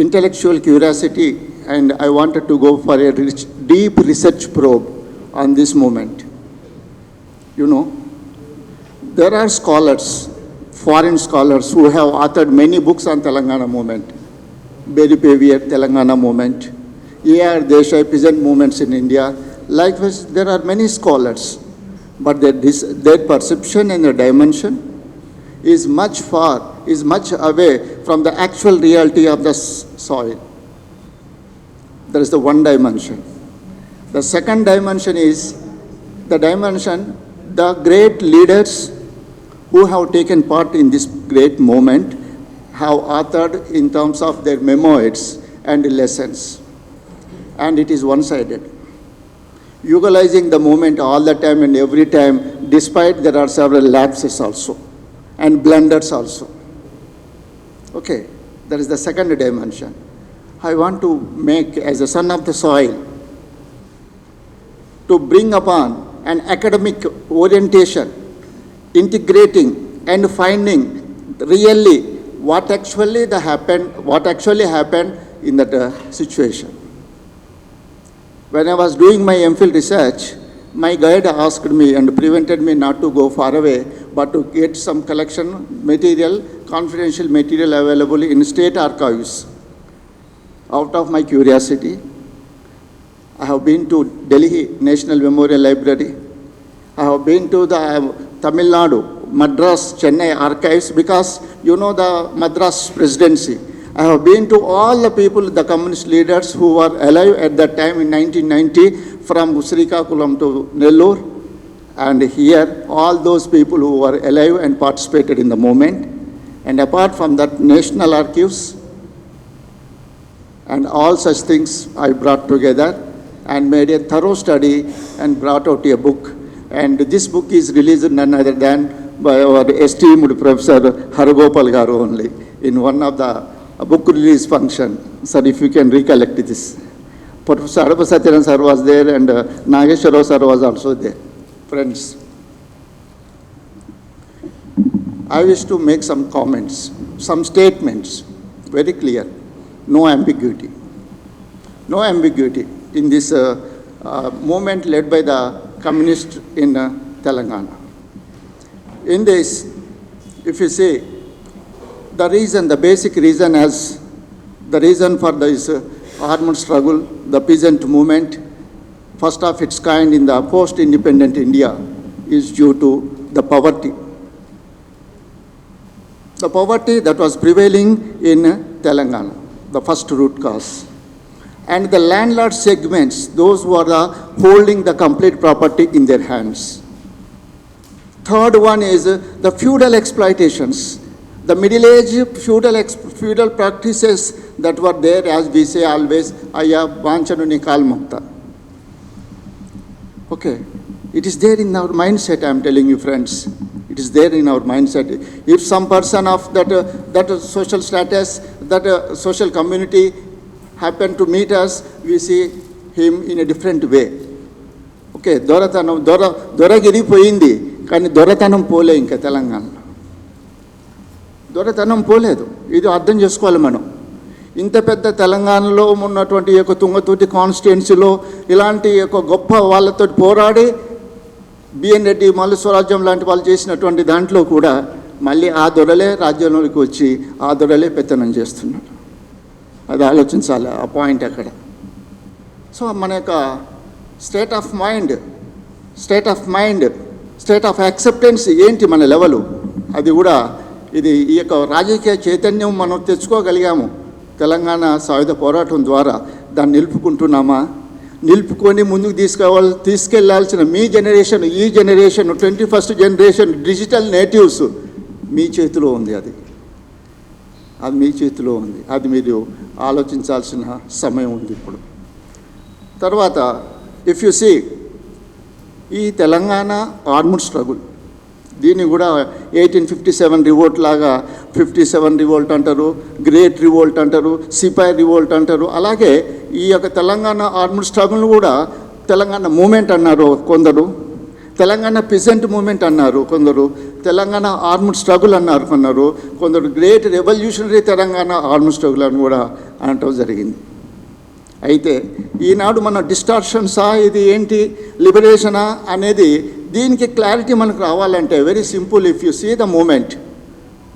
intellectual curiosity and I wanted to go for a rich, deep research probe on this movement. You know, there are scholars, foreign scholars who have authored many books on Telangana movement. Berry Pavier, Telangana movement, A.R. Desai, peasant movements in India. Likewise, there are many scholars, but their, their perception and their dimension is much far, is much away from the actual reality of the soil. There is the one dimension. The second dimension is the dimension, the great leaders who have taken part in this great moment have authored in terms of their memoirs and lessons. And it is one sided. Utilizing the moment all the time and every time, despite there are several lapses also and blunders also. Okay, that is the second dimension. I want to make, as a son of the soil, to bring upon an academic orientation, integrating and finding really what actually the happened, what actually happened in that uh, situation. When I was doing my MPhil research, my guide asked me and prevented me not to go far away, but to get some collection material, confidential material available in state archives. Out of my curiosity, I have been to Delhi National Memorial Library. I have been to the uh, Tamil Nadu, Madras, Chennai archives because you know the Madras presidency. I have been to all the people, the communist leaders who were alive at that time in 1990 from Srikakulam to Nellore. And here, all those people who were alive and participated in the movement. And apart from that, national archives, and all such things I brought together and made a thorough study and brought out a book. And this book is released none other than by our esteemed Professor Haragopal Garu only in one of the book release function. Sir, if you can recollect this. Professor Satyanan sir was there and uh, Nageshwara sir was also there. Friends, I wish to make some comments, some statements, very clear, no ambiguity. No ambiguity in this uh, uh, movement led by the communists in uh, Telangana. In this, if you see, the reason, the basic reason as the reason for this uh, armed struggle, the peasant movement, first of its kind in the post-independent India, is due to the poverty. The poverty that was prevailing in Telangana, the first root cause. And the landlord segments, those who are the, holding the complete property in their hands. Third one is uh, the feudal exploitations, the middle age feudal, ex- feudal practices that were there, as we say always, aya vanchanu nikal mukta. Okay, it is there in our mindset, I am telling you, friends. It is there in our mindset. If some person of that, uh, that uh, social status, that uh, social community happen to meet us, we see him in a different way. Okay దొరతనం దొర దొరగిరి పోయింది కానీ దొరతనం పోలే ఇంకా తెలంగాణలో దొరతనం పోలేదు ఇది అర్థం చేసుకోవాలి మనం ఇంత పెద్ద తెలంగాణలో ఉన్నటువంటి ఈ యొక్క తుంగతుర్తి కాన్స్టిట్యున్సీలో ఇలాంటి యొక్క గొప్ప వాళ్ళతో పోరాడి బిఎన్ రెడ్డి మల్లు స్వరాజ్యం లాంటి వాళ్ళు చేసినటువంటి దాంట్లో కూడా మళ్ళీ ఆ దొరలే రాజ్యంలోకి వచ్చి ఆ దొరలే పెత్తనం చేస్తున్నారు. అది ఆలోచించాలి ఆ పాయింట్ అక్కడ సో మన యొక్క state of mind state of mind state of acceptance ఏంటి మన లెవెలు? అది కూడా ఇది ఈ యొక్క రాజకీయ చైతన్యం మనం తెచ్చుకోగలిగాము. తెలంగాణ సాయుధ పోరాటం ద్వారా దాన్ని నిలుపుకుంటున్నామా? నిలుపుకొని ముందుకు తీసుకోవాలి తీసుకెళ్ళాల్సిన మీ జనరేషన్ ఈ generation twenty first generation digital natives మీ చేతిలో ఉంది అది. అది మీ చేతిలో ఉంది. అది మీరు ఆలోచించాల్సిన సమయం ఉంది ఇప్పుడు. తర్వాత ఇఫ్ యు సీ ఈ తెలంగాణ ఆర్ముడ్ స్ట్రగుల్ దీన్ని కూడా ఎయిటీన్ ఫిఫ్టీ సెవెన్ రివోల్ట్ లాగా ఫిఫ్టీ సెవెన్ రివోల్ట్ అంటారు గ్రేట్ రివోల్ట్ అంటారు సిపాయి రివోల్ట్ అంటారు. అలాగే ఈ యొక్క తెలంగాణ ఆర్ముడ్ స్ట్రగుల్ కూడా తెలంగాణ మూమెంట్ అన్నారు కొందరు. తెలంగాణ పిజెంట్ మూమెంట్ అన్నారు కొందరు. తెలంగాణ ఆర్ముడ్ స్ట్రగుల్ అన్నారు కొన్నారు కొందరు great revolutionary Telangana armed struggle అని కూడా అనటం జరిగింది. అయితే ఈనాడు మన డిస్టార్షన్సా ఇది ఏంటి? లిబరేషనా అనేది దీనికి క్లారిటీ మనకు రావాలంటే very simple if you see the moment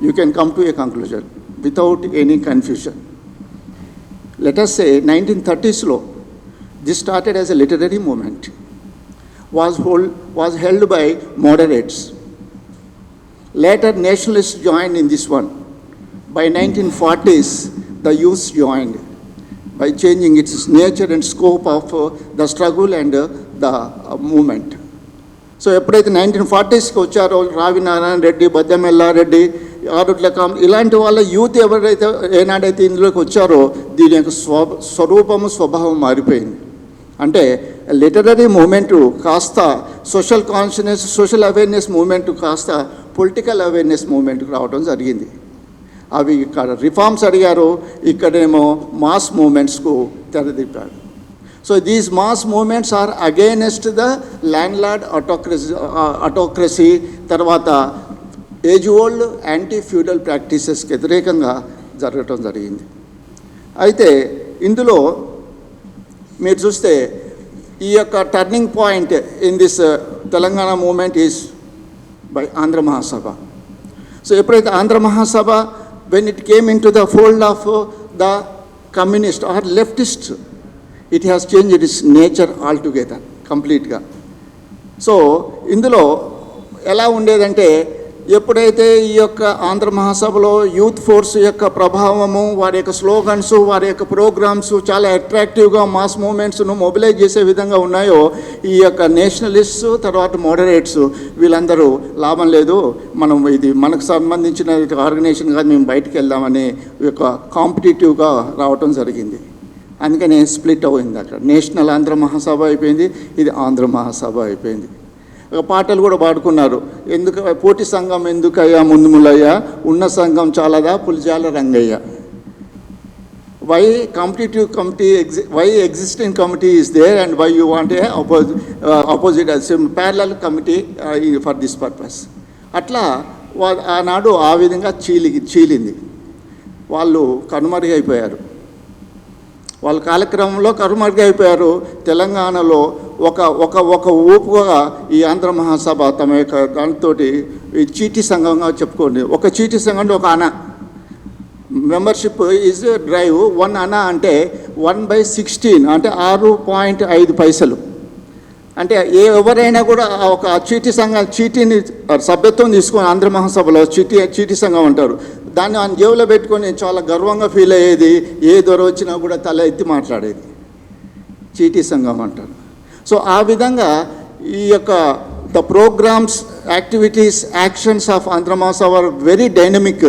you can come to a conclusion without any confusion let's say nineteen థర్టీస్లో this started as a literary movement was, hold, was held by moderates. Later, nationalists joined in this one. By 1940s, the youth joined by changing its nature and scope of uh, the struggle and uh, the uh, movement. So ఎప్పుడైతే nineteen ఫార్టీస్కి వచ్చారో రావి నారాయణ రెడ్డి బద్దెమెల్లారెడ్డి ఆరుట్ల కామ్ ఇలాంటి వాళ్ళ youth ఎవరైతే ఏనాడైతే ఇందులోకి వచ్చారో దీని యొక్క స్వ స్వరూపము స్వభావం మారిపోయింది. అంటే లిటరరీ మూమెంటు కాస్త social conscious social awareness movement కాస్త పొలిటికల్ అవేర్నెస్ మూమెంట్కి రావడం జరిగింది. అవి ఇక్కడ రిఫార్మ్స్ అడిగారు ఇక్కడేమో మాస్ మూమెంట్స్కు తెరదిప్పాడు so these mass movements are against the landlord autocracy autocracy తర్వాత ఏజ్ ఓల్డ్ యాంటీ ఫ్యూడల్ ప్రాక్టీసెస్కి వ్యతిరేకంగా జరగటం జరిగింది. అయితే ఇందులో మీరు చూస్తే ఈ యొక్క turning point in this Telangana movement is by Andhra Mahasabha so ఎప్పుడైతే Andhra Mahasabha when it came into the fold of the communist or leftist it has change it is nature altogether కంప్లీట్గా so ఇందులో ఎలా ఉండేదంటే ఎప్పుడైతే ఈ యొక్క ఆంధ్ర మహాసభలో youth force యొక్క ప్రభావము వారి యొక్క స్లోగన్స్ వారి యొక్క ప్రోగ్రామ్స్ చాలా అట్రాక్టివ్గా మాస్ మూమెంట్స్ను మొబిలైజ్ చేసే విధంగా ఉన్నాయో ఈ యొక్క నేషనలిస్ట్స్ తర్వాత మోడరేట్స్ వీళ్ళందరూ లాభం లేదు. మనం ఇది మనకు సంబంధించిన ఆర్గనైజేషన్ కాదు మేము బయటికి వెళ్దామని యొక్క కాంపిటేటివ్గా రావటం జరిగింది. అందుకని స్ప్లిట్ అయింది అక్కడ. నేషనల్ ఆంధ్ర మహాసభ అయిపోయింది ఇది ఆంధ్ర మహాసభ అయిపోయింది. పాటలు కూడా పాడుకున్నారు. ఎందుకు పోటీ సంఘం ఎందుకయ్యా ముందు ముల్లయ్య ఉన్న సంఘం చాలదా? Pulijala Rangaiah. Why competitive committee ఎగ్జి why existing committee is there and why you want a అపోజి opposite parallel committee for this purpose అట్లా వా ఆనాడు ఆ విధంగా చీలి చీలింది. వాళ్ళు కనుమరుగైపోయారు. వాళ్ళ కాలక్రమంలో కనుమరుగైపోయారు తెలంగాణలో ఒక ఒక ఒక ఊపుగా ఈ ఆంధ్ర మహాసభ తమ యొక్క దానితో ఈ చీటీ సంఘంగా చెప్పుకోండి. ఒక చీటీ సంఘం అంటే ఒక అన మెంబర్షిప్ ఈజ్ డ్రైవ్ వన్ అన అంటే వన్ బై సిక్స్టీన్ అంటే ఆరు పాయింట్ ఐదు పైసలు. అంటే ఏ ఎవరైనా కూడా ఒక చీటీ సంఘం చీటీని సభ్యత్వం తీసుకొని ఆంధ్ర మహాసభలో చీటీ చీటీ సంఘం అంటారు. దాన్ని ఆయన జేబులో పెట్టుకొని చాలా గర్వంగా ఫీల్ అయ్యేది ఏ దొర వచ్చినా కూడా తల ఎత్తి మాట్లాడేది. చీటీ సంఘం అంటారు. సో ఆ విధంగా ఈ యొక్క the programmes activities actions of ఆంధ్రమాస్ our are very dynamic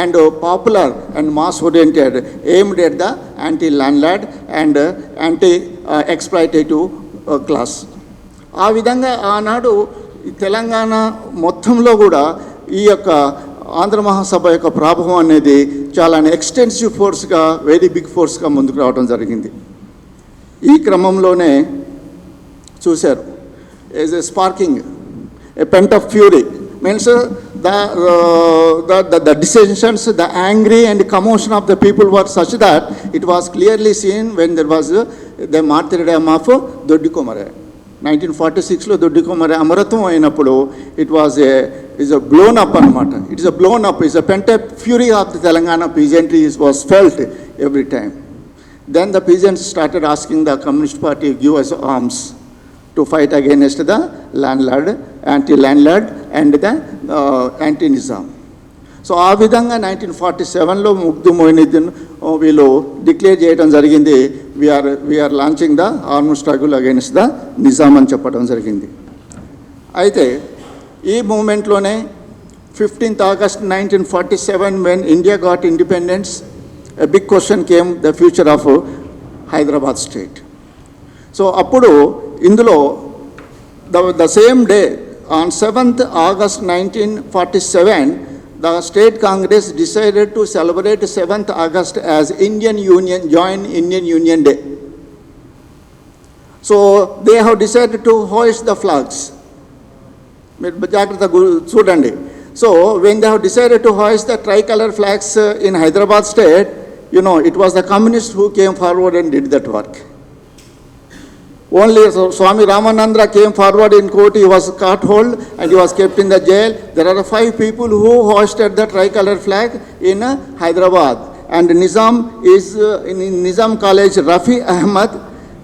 and popular and mass oriented aimed at the anti landlord and anti exploitative class ఆ విధంగా ఆనాడు తెలంగాణ మొత్తంలో కూడా ఈ యొక్క ఆంధ్ర మహాసభ యొక్క ప్రాభవం అనేది చాలా ఎక్స్టెన్సివ్ ఫోర్స్గా వెరీ బిగ్ ఫోర్స్గా ముందుకు రావడం జరిగింది. ఈ క్రమంలోనే చూశారు as a sparking a pent of fury means the the decisions decisions the angry and commotion of the people were such that it was clearly seen when there was the martyrdom of దొడ్డికొమరే nineteen forty సిక్స్లో దొడ్డికొమ్మరి అమరత్వం అయినప్పుడు it was a is a blown up అనమాట it's a blown up is a pent fury of the Telangana peasantry is was felt every time then the peasants started asking the communist party give us arms to fight against the landlord anti landlord and the anti Nizam so ఆ విధంగా nineteen forty సెవెన్లో ముగ్ధు మొయినుద్దీన్ వీళ్ళు declare చేయడం జరిగింది. We are we are launching the arm struggle against the Nizam అని చెప్పడం జరిగింది. అయితే ఈ మూమెంట్లోనే fifteenth August nineteen forty seven when India got independence a big question came the future of Hyderabad state so అప్పుడు ఇందులో the the same day on seventh August nineteen forty seven the state Congress decided to celebrate seventh August as Indian union join Indian union day so they have decided to హోయిస్ట్ the flags మీరు జాగ్రత్త గు- చూడండి so when they have decided to హాయిస్ the try colour flags in Hyderabad state you know, it was the communists who came forward and did that work. Only so- Swami Ramanandra came forward in court, he was caught hold and he was kept in the jail. There are five people who hoisted the tricolour flag in uh, Hyderabad. And Nizam is, uh, in in Nizam College, Rafi Ahmad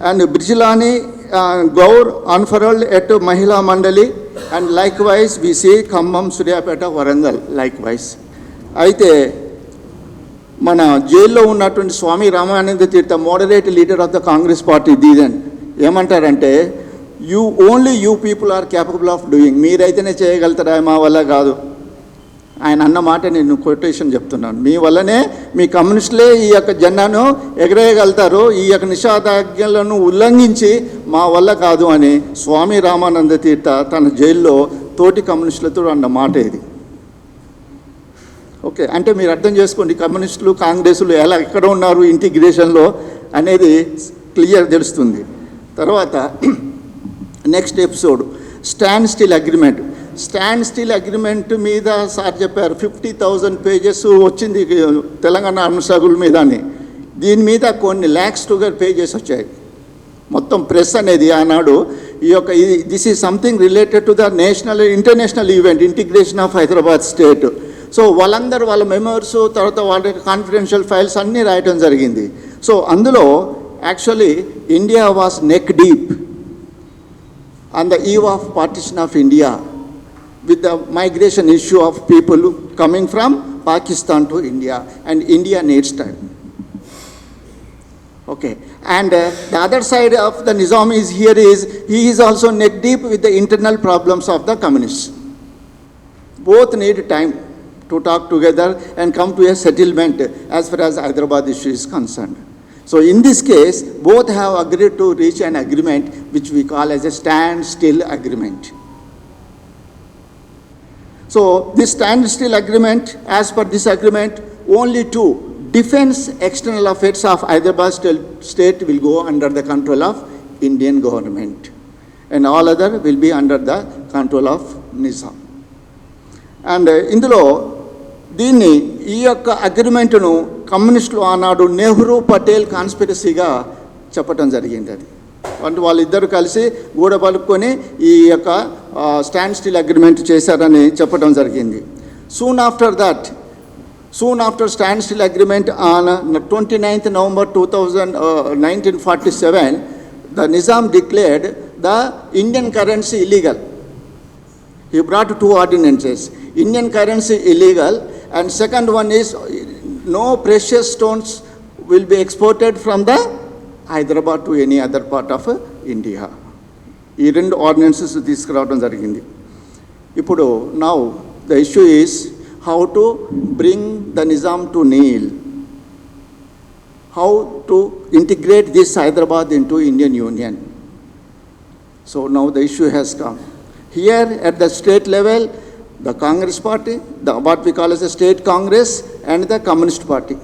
and Brijlani uh, Gaur unfurled at Mahila Mandali. And likewise, we see Khammam, Suryapeta, Warangal, likewise. అయితే మన జైల్లో ఉన్నటువంటి Swami Ramananda Tirtha moderate leader of the Congress party దీదన్ ఏమంటారంటే you only you people are capable of doing మీరైతేనే చేయగలుగుతారా? మా వల్ల కాదు. ఆయన అన్న మాట నేను కొటేషన్ చెప్తున్నాను. మీ వల్లనే మీ కమ్యూనిస్టులే ఈ యొక్క జెండాను ఎగరేయగలుగుతారు. ఈ యొక్క నిషేధాజ్ఞలను ఉల్లంఘించి మా వల్ల కాదు అని స్వామి రామానంద తీర్థ తన జైల్లో తోటి కమ్యూనిస్టులతో అన్న మాట ఇది. ఓకే అంటే మీరు అర్థం చేసుకోండి కమ్యూనిస్టులు కాంగ్రెస్లు ఎలా ఎక్కడ ఉన్నారు ఇంటిగ్రేషన్లో అనేది క్లియర్ తెలుస్తుంది. తర్వాత next episode standstill agreement standstill agreement మీద సార్ చెప్పారు ఫిఫ్టీ థౌజండ్ పేజెస్ వచ్చింది తెలంగాణ అనుసాగుల మీద అని దీని మీద కొన్ని ల్యాక్స్ టుగర్ పేజెస్ వచ్చాయి. మొత్తం ప్రెస్ అనేది ఆనాడు ఈ యొక్క ఇది this is something related to the national international event integration of Hyderabad state so వాళ్ళందరూ వాళ్ళ మెమోర్స్ తర్వాత వాళ్ళ కాన్ఫిడెన్షియల్ ఫైల్స్ అన్నీ రాయటం జరిగింది. సో అందులో Actually, India was neck deep on the eve of partition of India with the migration issue of people coming from Pakistan to India, and India needs time. Okay, and uh, the other side of the Nizam is here is he is also neck deep with the internal problems of the communists. Both need time to talk together and come to a settlement as far as Hyderabad issue is concerned. So in this case, both have agreed to reach an agreement which we call as a standstill agreement. So this standstill agreement, as per this agreement, only two defense external affairs of Hyderabad stel- state will go under the control of Indian government. And all other will be under the control of Nizam. And ఇందులో దీన్ని ఈ యొక్క అగ్రిమెంట్ను కమ్యూనిస్టులు ఆనాడు నెహ్రూ పటేల్ కాన్స్పిరసీగా చెప్పటం జరిగింది అది. అంటే వాళ్ళిద్దరు కలిసి గూడ పలుపుకొని ఈ యొక్క స్టాండ్ స్టిల్ అగ్రిమెంట్ చేశారని చెప్పడం జరిగింది. Soon after that soon after standstill agreement on twenty ninth November two thousand nineteen forty seven the Nizam declared the Indian currency illegal. He brought two ordinances. Indian currency illegal and second one is uh, no precious stones will be exported from the Hyderabad to any other part of uh, India. ఈ రెండు ordinances తీసుకురావడం జరిగింది ఇప్పుడు now the issue is how to bring the Nizam to kneel how to integrate this Hyderabad in to Indian union so now the issue has come here at the state level the Congress party, the, what we call as the state Congress and the Communist party.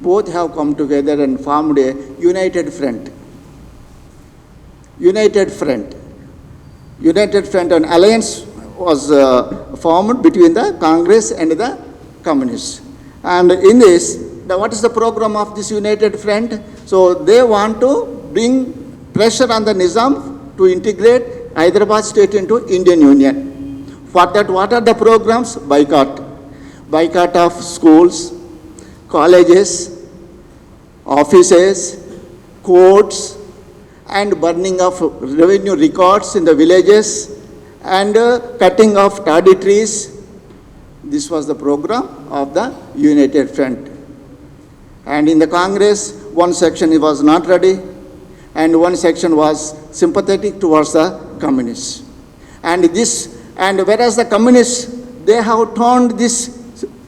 Both have come together and formed a united front. United front. United front, an alliance was uh, formed between the Congress and the Communists. And in this, the, what is the program of this united front? So they want to bring pressure on the Nizam to integrate Hyderabad state into Indian Union. For that, what are the programs? Boycott. Boycott of schools, colleges, offices, courts, and burning of revenue records in the villages, and uh, cutting of toddy trees. This was the program of the United Front. And in the Congress, one section was not ready, and one section was sympathetic towards the communists. And this, and whereas the communists, they have turned this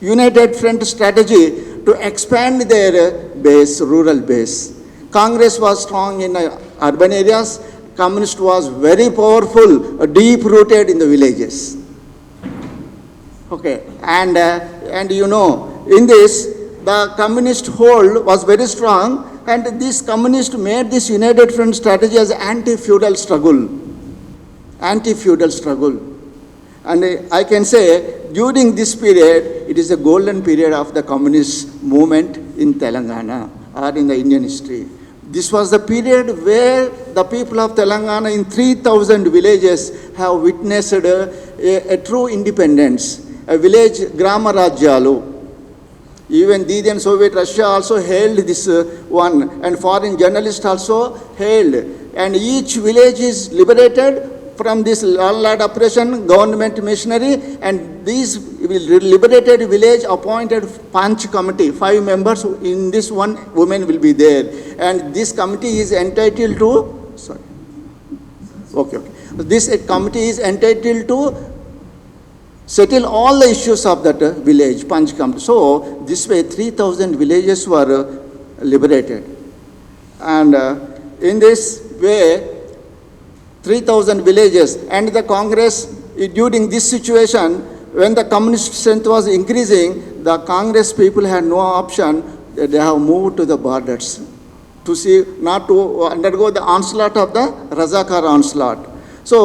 United Front strategy to expand their uh, base, rural base. Congress was strong in uh, urban areas, communist was very powerful, uh, deep rooted in the villages. Okay, and, uh, and you know, in this, the communist hold was very strong, and this communist made this united front strategy as anti-feudal struggle. Anti-feudal struggle. And I can say, during this period, it is a golden period of the communist movement in Telangana or in the Indian history. This was the period where the people of Telangana in 3,000 villages have witnessed a, a, a true independence, a village Grama Rajyalu. Even the then Soviet Russia also hailed this uh, one, and foreign journalists also hailed. And each village is liberated from this landlord oppression, government machinery, and these liberated village appointed Panch committee, five members. In this one, woman will be there, and this committee is entitled to. Sorry. Okay, okay. This committee is entitled to settle all the issues of that uh, village, Panch Committee. So, this way 3,000 villages were uh, liberated. And uh, in this way, 3,000 villages and the Congress, during this situation, when the communist strength was increasing, the Congress people had no option, they have moved to the borders to see, not to undergo the onslaught of the Razakar onslaught. So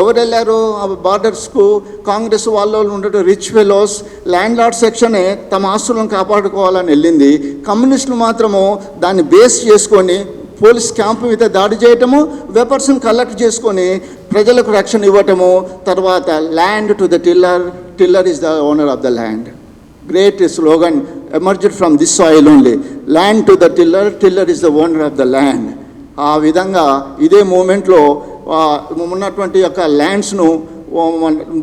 ఎవరు వెళ్ళారు ఆ బార్డర్స్కు కాంగ్రెస్ వాళ్ళ ఉండేట rich fellows land lord సెక్షనే తమ ఆస్తులను కాపాడుకోవాలని వెళ్ళింది కమ్యూనిస్టులు మాత్రము దాన్ని బేస్ చేసుకొని పోలీస్ క్యాంప్ మీద దాడి చేయటము వెపర్స్ని కలెక్ట్ చేసుకొని ప్రజలకు రక్షణ ఇవ్వటము తర్వాత land to the tiller tiller is the owner of the land great slogan emerged from this soil only land to the tiller tiller is the owner of the land ఆ విధంగా ఇదే మూమెంట్లో ఉన్నటువంటి యొక్క ల్యాండ్స్ను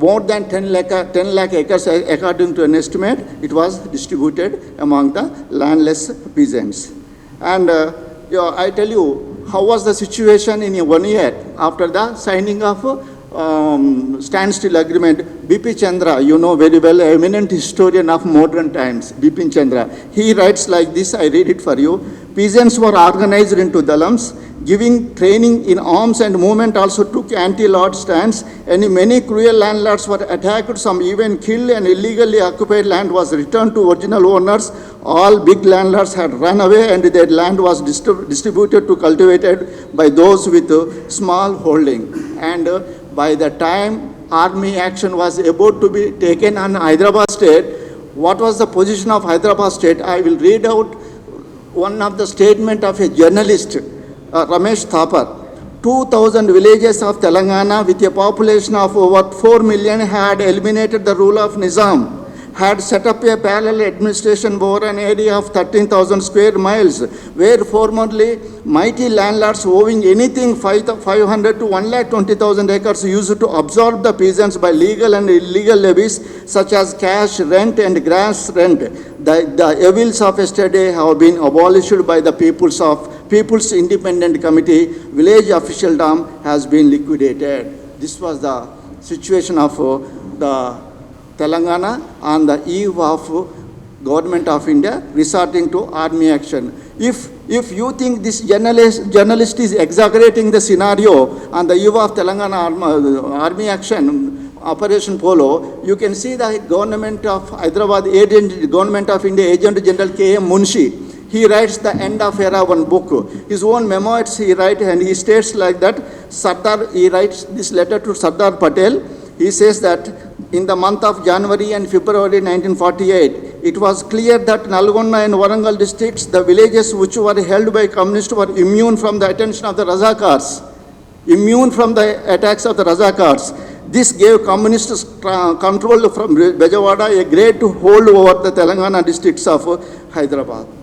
more than ten lakh ten lakh acres according to an estimate it was distributed among the landless peasants and I tell you, how was the situation in one year after the signing of um, standstill agreement? Bipin Chandra, you know very well, eminent historian of modern times, Bipin Chandra. He writes like this, I read it for you. Peasants were organized into dalams giving training in arms and movement also took anti-lord stands, and many cruel landlords were attacked, some even killed, and illegally occupied land was returned to original owners. All big landlords had run away, and their land was distrib- distributed to cultivated by those with uh, small holding. And uh, by the time army action was about to be taken on Hyderabad state, what was the position of Hyderabad state? I will read out one of the statement of a journalist, uh, Ramesh Thapar. 2,000 villages of Telangana with a population of over 4 million had eliminated the rule of Nizam, had set up a parallel administration over an area of 13,000 square miles, where formerly mighty landlords owing anything 5 500 to 1,20,000 acres used to absorb the peasants by legal and illegal levies such as cash rent and grass rent. The, the evils of yesterday have been abolished by the peoples of People's Independent Committee. Village officialdom has been liquidated. This was the situation of uh, the Telangana on the eve of government of India resorting to army action. If, if you think this journalist, journalist is exaggerating the scenario on the eve of Telangana arm- army action, Operation Polo, you can see the government of Hyderabad agent, government of India agent general K.M. Munshi. He writes the end of era one book. His own memoirs he writes and he states like that, Sardar, he writes this letter to Sardar Patel. He says that in the month of January and February 1948, it was clear that Nalgonda and Warangal districts, the villages which were held by communists were immune from the attention of the Razakars, immune from the attacks of the Razakars. This gave communists control from Bejawada a great hold over the Telangana districts of Hyderabad.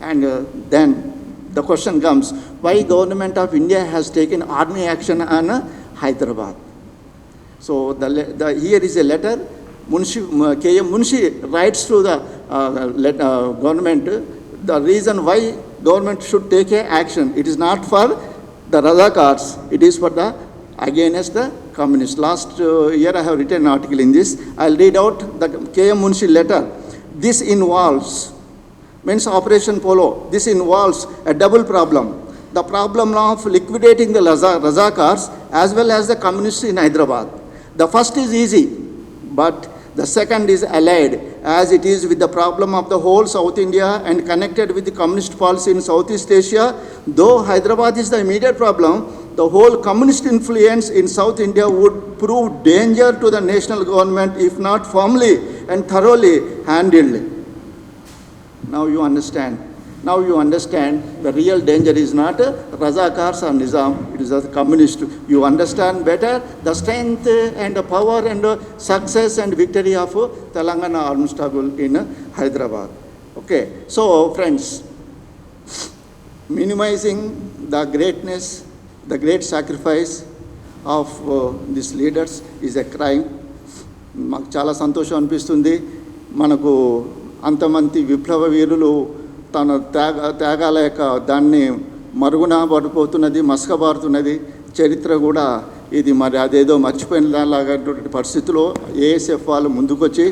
And uh, then the question comes, why government of India has taken army action on uh, Hyderabad? So the, the, here is a letter, Munshi, uh, K.M. Munshi writes to the uh, let, uh, government, uh, the reason why government should take a action. It is not for the Razakars, it is for the against the communists. Last uh, year I have written an article in this. I'll read out the K.M. Munshi letter. This involves, means Operation Polo, this involves a double problem. The problem of liquidating the Raza- Razakars as well as the communists in Hyderabad. The first is easy, but the second is allied, as it is with the problem of the whole South India and connected with the communist policy in Southeast Asia. Though Hyderabad is the immediate problem, the whole communist influence in South India would prove danger to the national government if not firmly and thoroughly handled. Now you understand. Now you understand the real danger is not uh, Razakars or Nizam, it is a communist. You understand better the strength uh, and the power and uh, success and victory of uh, Telangana armed struggle in uh, Hyderabad. Okay, so friends, minimizing the greatness, the great sacrifice of uh, these leaders is a crime. మాకు చాలా సంతోషం అనిపిస్తుంది మనకు అంతమంది విప్లవ వీరులు తన త్యాగ త్యాగాల యొక్క దాన్ని మరుగున పడిపోతున్నది మసకబారుతున్నది. చరిత్ర కూడా ఇది మరి అదేదో మర్చిపోయిన దానిలాగటువంటి పరిస్థితిలో ఏఎస్ఎఫ్ వాళ్ళు ముందుకొచ్చి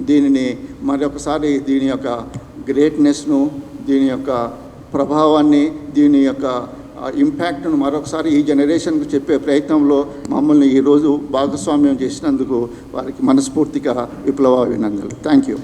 దీనిని మరొకసారి దీని యొక్క గ్రేట్నెస్ను దీని యొక్క ప్రభావాన్ని దీని యొక్క ఇంపాక్ట్ను మరొకసారి ఈ జనరేషన్కు చెప్పే ప్రయత్నంలో మమ్మల్ని ఈరోజు భాగస్వామ్యం చేసినందుకు వారికి మనస్ఫూర్తిగా విప్లవ అభినందనలు థ్యాంక్ యూ